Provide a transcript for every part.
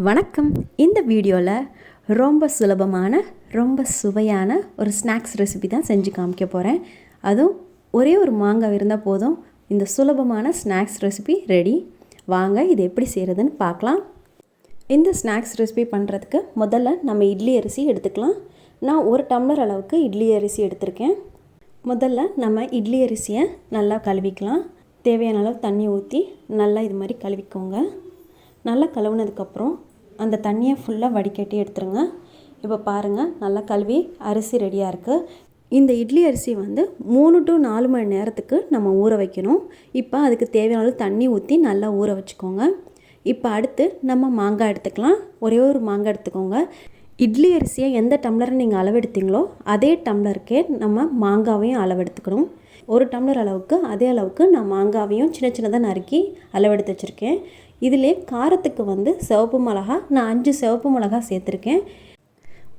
வணக்கம். இந்த வீடியோவில் ரொம்ப சுலபமான ரொம்ப சுவையான ஒரு ஸ்நாக்ஸ் ரெசிபி தான் செஞ்சு காமிக்க போகிறேன் அதுவும் ஒரே ஒரு மாங்காய் இருந்தால் போதும். இந்த சுலபமான ஸ்நாக்ஸ் ரெசிபி ரெடி வாங்க இது எப்படி செய்கிறதுன்னு பார்க்கலாம். இந்த ஸ்நாக்ஸ் ரெசிபி பண்ணுறதுக்கு முதல்ல நம்ம இட்லி அரிசி எடுத்துக்கலாம். நான் ஒரு டம்ளர் அளவுக்கு இட்லி அரிசி எடுத்திருக்கேன். முதல்ல நம்ம இட்லி அரிசியை நல்லா கழுவிக்கலாம். தேவையான அளவு தண்ணி ஊற்றி நல்லா இது மாதிரி கழுவிக்கோங்க. நல்லா கழுவுனதுக்கப்புறம் அந்த தண்ணியை ஃபுல்லாக வடிகட்டி எடுத்துருங்க. இப்போ பாருங்கள் நல்லா கழுவி அரிசி ரெடியாக இருக்குது இந்த இட்லி அரிசி வந்து மூணு டு நாலு மணி நேரத்துக்கு நம்ம ஊற வைக்கணும். இப்போ அதுக்கு தேவையான அளவு தண்ணி ஊற்றி நல்லா ஊற வச்சுக்கோங்க. இப்போ அடுத்து நம்ம மாங்காய் எடுத்துக்கலாம். ஒரே ஒரு மாங்காய் எடுத்துக்கோங்க. இட்லி அரிசியை எந்த டம்ளரை நீங்கள் அளவெடுத்தீங்களோ அதே டம்ளருக்கே நம்ம மாங்காவையும் அளவெடுத்துக்கணும். ஒரு டம்ளர் அளவுக்கு அதே அளவுக்கு நான் மாங்காவையும் சின்ன சின்னதாக நறுக்கி அளவெடுத்து வச்சுருக்கேன். இதிலே காரத்துக்கு வந்து சிவப்பு மிளகா நான் அஞ்சு சிவப்பு மிளகா சேர்த்துருக்கேன்.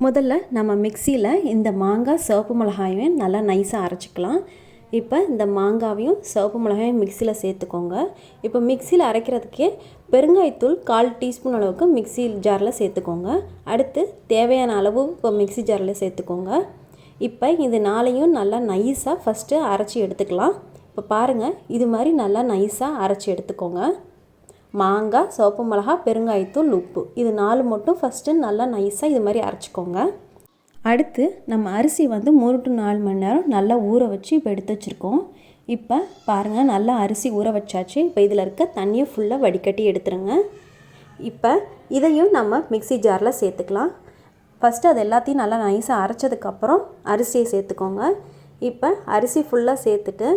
முதல்ல நம்ம மிக்சியில் இந்த மாங்காய் சிவப்பு மிளகாயும் நல்லா நைஸாக அரைச்சிக்கலாம். இப்போ இந்த மாங்காவையும் சிவப்பு மிளகாயும் மிக்சியில் சேர்த்துக்கோங்க. இப்போ மிக்சியில் அரைக்கிறதுக்கே பெருங்காயத்தூள் கால் டீஸ்பூன் அளவுக்கு மிக்சி ஜாரில் சேர்த்துக்கோங்க. அடுத்து தேவையான அளவு இப்போ மிக்சி ஜாரில் சேர்த்துக்கோங்க. இப்போ இது நாளையும் நல்லா நைஸாக ஃபஸ்ட்டு அரைச்சி எடுத்துக்கலாம். இப்போ பாருங்கள் இது மாதிரி நல்லா நைஸாக அரைச்சி எடுத்துக்கோங்க. மாங்காய் சோப்பு மிளகா பெருங்காயத்தூள் உப்பு. இது நாலு மட்டும் ஃபஸ்ட்டு நல்லா நைஸாக இது மாதிரி அரைச்சிக்கோங்க. அடுத்து நம்ம அரிசி வந்து மூணு டு நாலு மணி நேரம் நல்லா ஊற வச்சு இப்போ எடுத்து வச்சுருக்கோம். இப்போ பாருங்கள் நல்லா அரிசி ஊற வச்சாச்சு. இப்போ இதில் இருக்க தண்ணியை ஃபுல்லாக வடிகட்டி எடுத்துருங்க. இப்போ இதையும் நம்ம மிக்சி ஜாரில் சேர்த்துக்கலாம். ஃபஸ்ட்டு அது எல்லாத்தையும் நல்லா நைஸாக அரைச்சதுக்கப்புறம் அரிசியை சேர்த்துக்கோங்க. இப்போ அரிசி ஃபுல்லாக சேர்த்துட்டு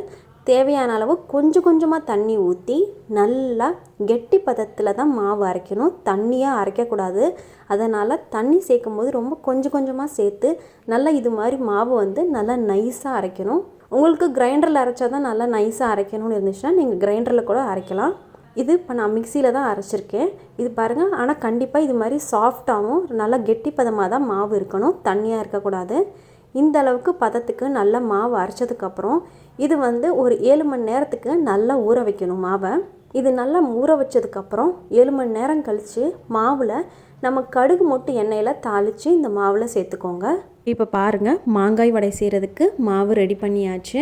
தேவையான அளவு கொஞ்சம் கொஞ்சமாக தண்ணி ஊற்றி நல்லா கெட்டி பதத்தில் தான் மாவு அரைக்கணும். தண்ணியாக அரைக்கக்கூடாது. அதனால் தண்ணி சேர்க்கும் போது ரொம்ப கொஞ்சம் கொஞ்சமாக சேர்த்து நல்லா இது மாதிரி மாவு வந்து நல்லா நைஸாக அரைக்கணும். உங்களுக்கு கிரைண்டரில் அரைச்சா தான் நல்லா நைஸாக அரைக்கணும்னு இருந்துச்சுன்னா நீங்கள் கிரைண்டரில் கூட அரைக்கலாம். இது இப்போ நான் மிக்சியில் தான் அரைச்சிருக்கேன். இது பாருங்கள் ஆனால் கண்டிப்பாக இது மாதிரி சாஃப்டாகவும் நல்லா கெட்டி பதமாக தான் மாவு இருக்கணும். தண்ணியாக இருக்கக்கூடாது. இந்த அளவுக்கு பதத்துக்கு நல்லா மாவு அரைச்சதுக்கப்புறம் இது வந்து ஒரு ஏழு மணி நேரத்துக்கு நல்லா ஊற வைக்கணும் மாவை. இது நல்லா ஊற வச்சதுக்கப்புறம் ஏழு மணி நேரம் கழித்து மாவில் நம்ம கடுகு மொட்டு எண்ணெயில் தாளித்து இந்த மாவில் சேர்த்துக்கோங்க. இப்போ பாருங்கள் மாங்காய் வடை செய்கிறதுக்கு மாவு ரெடி பண்ணியாச்சு.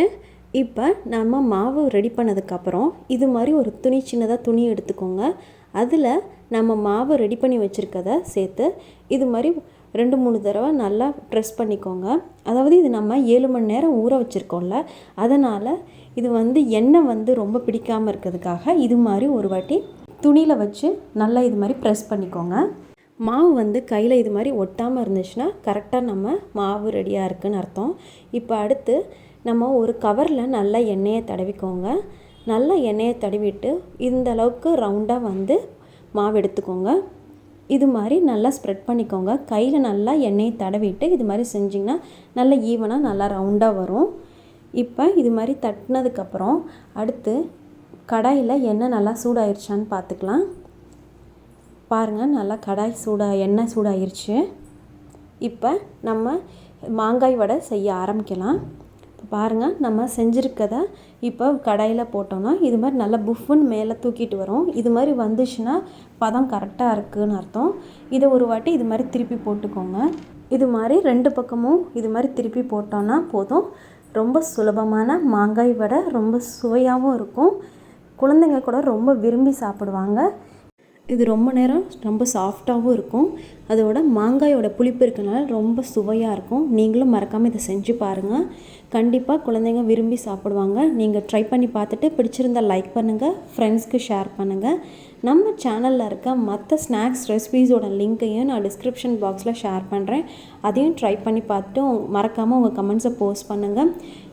இப்போ நம்ம மாவு ரெடி பண்ணதுக்கப்புறம் இது மாதிரி ஒரு துணி சின்னதாக துணி எடுத்துக்கோங்க. அதில் நம்ம மாவு ரெடி பண்ணி வச்சுருக்கதை சேர்த்து இது மாதிரி ரெண்டு மூணு தடவை நல்லா ப்ரெஸ் பண்ணிக்கோங்க. அதாவது இது நம்ம ஏழு மணி நேரம் ஊற வச்சுருக்கோம்ல அதனால் இது வந்து எண்ணெய் வந்து ரொம்ப பிடிக்காமல் இருக்கிறதுக்காக இது மாதிரி ஒரு வாட்டி துணியில் வச்சு நல்லா இது மாதிரி ப்ரெஸ் பண்ணிக்கோங்க. மாவு வந்து கையில் இது மாதிரி ஒட்டாமல் இருந்துச்சுன்னா கரெக்டாக நம்ம மாவு ரெடியாக இருக்குதுன்னு அர்த்தம். இப்போ அடுத்து நம்ம ஒரு கவரில் நல்லா எண்ணெயை தடவிக்கோங்க. நல்லா எண்ணெயை தடவிட்டு இந்த அளவுக்கு ரவுண்டாக வந்து மாவு எடுத்துக்கோங்க. இது மாதிரி நல்லா ஸ்ப்ரெட் பண்ணிக்கோங்க. கையில் நல்லா எண்ணெயை தடவிட்டு இது மாதிரி செஞ்சிங்கன்னா நல்லா ஈவனாக நல்லா ரவுண்டாக வரும். இப்போ இது மாதிரி தட்டினதுக்கப்புறம் அடுத்து கடாயில் எண்ணெய் நல்லா சூடாயிருச்சான்னு பார்த்துக்கலாம். பாருங்கள் நல்லா கடாய் சூடாக எண்ணெய் சூடாயிருச்சு. இப்போ நம்ம மாங்காய் வடை செய்ய ஆரம்பிக்கலாம். பாருங்கள் நம்ம செஞ்சுருக்கதை இப்போ கடாயில் போட்டோன்னா இது மாதிரி நல்லா புஃப்னு மேலே தூக்கிட்டு வரும். இது மாதிரி வந்துச்சுன்னா பதம் கரெக்டாக இருக்குதுன்னு அர்த்தம். இதை ஒரு வாட்டி இது மாதிரி திருப்பி போட்டுக்கோங்க. இது மாதிரி ரெண்டு பக்கமும் இது மாதிரி திருப்பி போட்டோன்னா போதும். ரொம்ப சுலபமான மாங்காய் வடை ரொம்ப சுவையாகவும் இருக்கும். குழந்தைங்க கூட ரொம்ப விரும்பி சாப்பிடுவாங்க. இது ரொம்ப நேரம் ரொம்ப சாஃப்டாகவும் இருக்கும். அதோட மாங்காயோட புளிப்பு இருக்கனால ரொம்ப சுவையாக இருக்கும். நீங்களும் மறக்காமல் இதை செஞ்சு பாருங்கள் கண்டிப்பாக குழந்தைங்க விரும்பி சாப்பிடுவாங்க. நீங்கள் ட்ரை பண்ணி பார்த்துட்டு பிடிச்சிருந்தால் லைக் பண்ணுங்கள் ஃப்ரெண்ட்ஸ்க்கு ஷேர் பண்ணுங்கள் நம்ம சேனலில் இருக்க மற்ற ஸ்நாக்ஸ் ரெசிபீஸோட லிங்க்கையும் நான் டிஸ்கிரிப்ஷன் பாக்ஸில் ஷேர் பண்ணுறேன் அதையும் ட்ரை பண்ணி பார்த்துட்டு மறக்காமல் உங்கள் கமெண்ட்ஸை போஸ்ட் பண்ணுங்கள்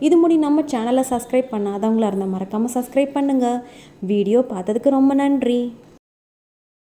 இது முடி நம்ம சேனலை சப்ஸ்கிரைப் பண்ணாதவங்களாக இருந்தால் மறக்காமல் சப்ஸ்கிரைப் பண்ணுங்கள் வீடியோ பார்த்ததுக்கு ரொம்ப நன்றி.